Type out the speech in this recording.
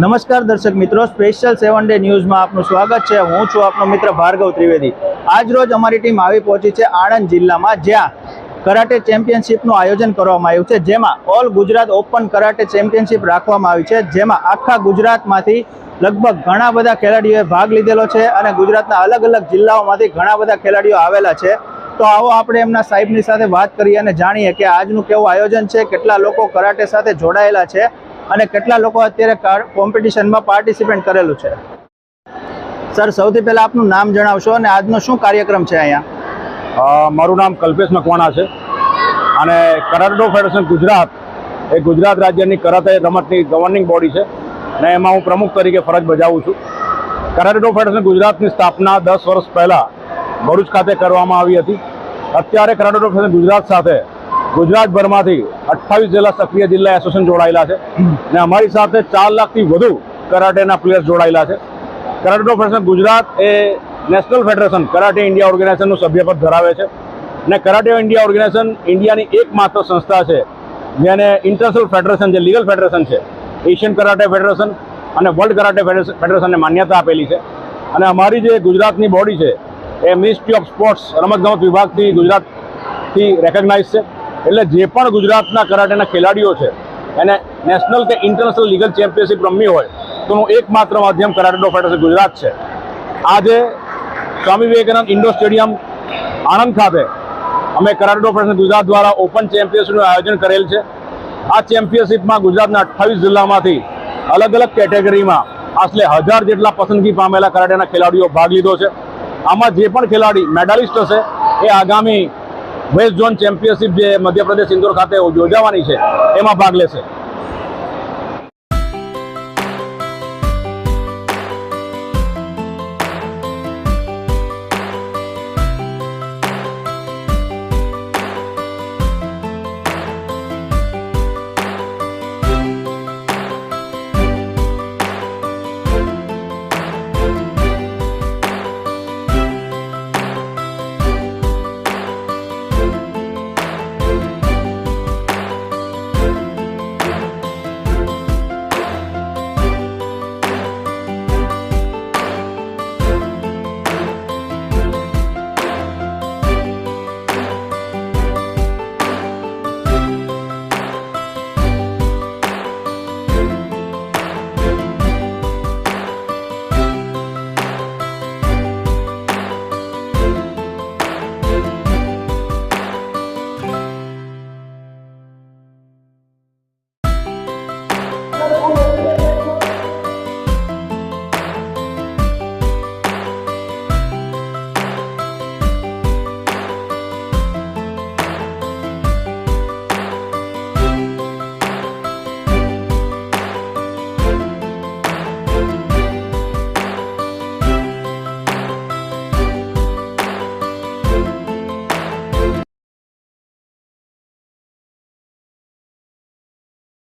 નમસ્કાર દર્શક મિત્રો, સ્પેશિયલ સેવન ડે ન્યૂઝમાં આપનું સ્વાગત છે. હું છું આપનો મિત્ર ભાર્ગવ ત્રિવેદી. આજ રોજ અમારી ટીમ આવી પહોંચી છે આણંદ જિલ્લામાં, જ્યાં કરાટે ચેમ્પિયનશિપનું આયોજન કરવામાં આવ્યું છે. જેમાં all Gujarat open karate championship રાખવામાં આવી છે. જેમાં આખા ગુજરાતમાંથી લગભગ ઘણા બધા ખેલાડીઓએ ભાગ લીધેલો છે અને ગુજરાતના અલગ અલગ જિલ્લાઓમાંથી ઘણા બધા ખેલાડીઓ આવેલા છે. તો આવો આપણે એમના સાહેબની સાથે વાત કરીએ અને જાણીએ કે આજનું કેવું આયોજન છે, કેટલા લોકો કરાટે સાથે જોડાયેલા છે અને કેટલા લોકો અત્યારે કોમ્પિટિશનમાં પાર્ટિસિપેટ કરેલું છે. સર સૌથી પહેલા આપનું નામ જણાવશો અને આજનો શું કાર્યક્રમ છે અહીંયા? મારું નામ કલ્પેશ મકવાણા છે. અને કરાટો ફેડરેશન ગુજરાત, એ ગુજરાત રાજ્યની કરાટે રમતની ગવર્નિંગ બોડી છે. અને એમાં હું પ્રમુખ તરીકે ફરજ બજાવું છું. કરાટો ફેડરેશન ગુજરાતની સ્થાપના દસ વર્ષ પહેલાં ભરૂચ ખાતે કરવામાં આવી હતી. અત્યારે કરાટો ફેડરેશન ગુજરાત સાથે ગુજરાતભરમાંથી અઠ્ઠાવીસ જેટલા સક્રિય જિલ્લા એસોસિએશન જોડાયેલા છે. અને અમારી સાથે ચાર લાખથી વધુ કરાટેના પ્લેયર્સ જોડાયેલા છે. કરાટેનો ફેડરેશન ગુજરાત એ નેશનલ ફેડરેશન, કરાટે ઇન્ડિયા ઓર્ગેનાઇઝેશનનું સભ્યપદ ધરાવે છે. અને કરાટે ઇન્ડિયા ઓર્ગેનાઇઝેશન ઇન્ડિયાની એકમાત્ર સંસ્થા છે, જેને ઇન્ટરનેશનલ ફેડરેશન જે લીગલ ફેડરેશન છે, એશિયન કરાટે ફેડરેશન અને વર્લ્ડ કરાટે ફેડરેશનને માન્યતા આપેલી છે. અને અમારી જે ગુજરાતની બોડી છે, એ મિનિસ્ટ્રી ઓફ સ્પોર્ટ્સ રમતગમત વિભાગથી ગુજરાતથી રેકગ્નાઇઝ છે. એટલે જે પણ ગુજરાતના કરાટેના ખેલાડીઓ છે, એને નેશનલ કે ઇન્ટરનેશનલ લીગલ ચેમ્પિયનશિપ રમવી હોય, તો નું એકમાત્ર માધ્યમ કરાટે ફેડરેશન ગુજરાત છે. આજે સ્વામી વિવેકાનંદ ઇન્ડોર સ્ટેડિયમ આણંદ ખાતે અમે કરાટે ફેડરેશન ગુજરાત દ્વારા ઓપન ચેમ્પિયનશિપનું આયોજન કરેલ છે. આ ચેમ્પિયનશિપમાં ગુજરાતના અઠ્ઠાવીસ જિલ્લામાંથી અલગ અલગ કેટેગરીમાં આશરે હજાર જેટલા પસંદગી પામેલા કરાટેના ખેલાડીઓ ભાગ લીધો છે. આમાં જે પણ ખેલાડી મેડાલિસ્ટ હશે, એ આગામી વેસ્ટ ઝોન ચેમ્પિયનશિપ જે મધ્યપ્રદેશ ઇન્દોર ખાતે યોજાવાની છે એમાં ભાગ લેશે.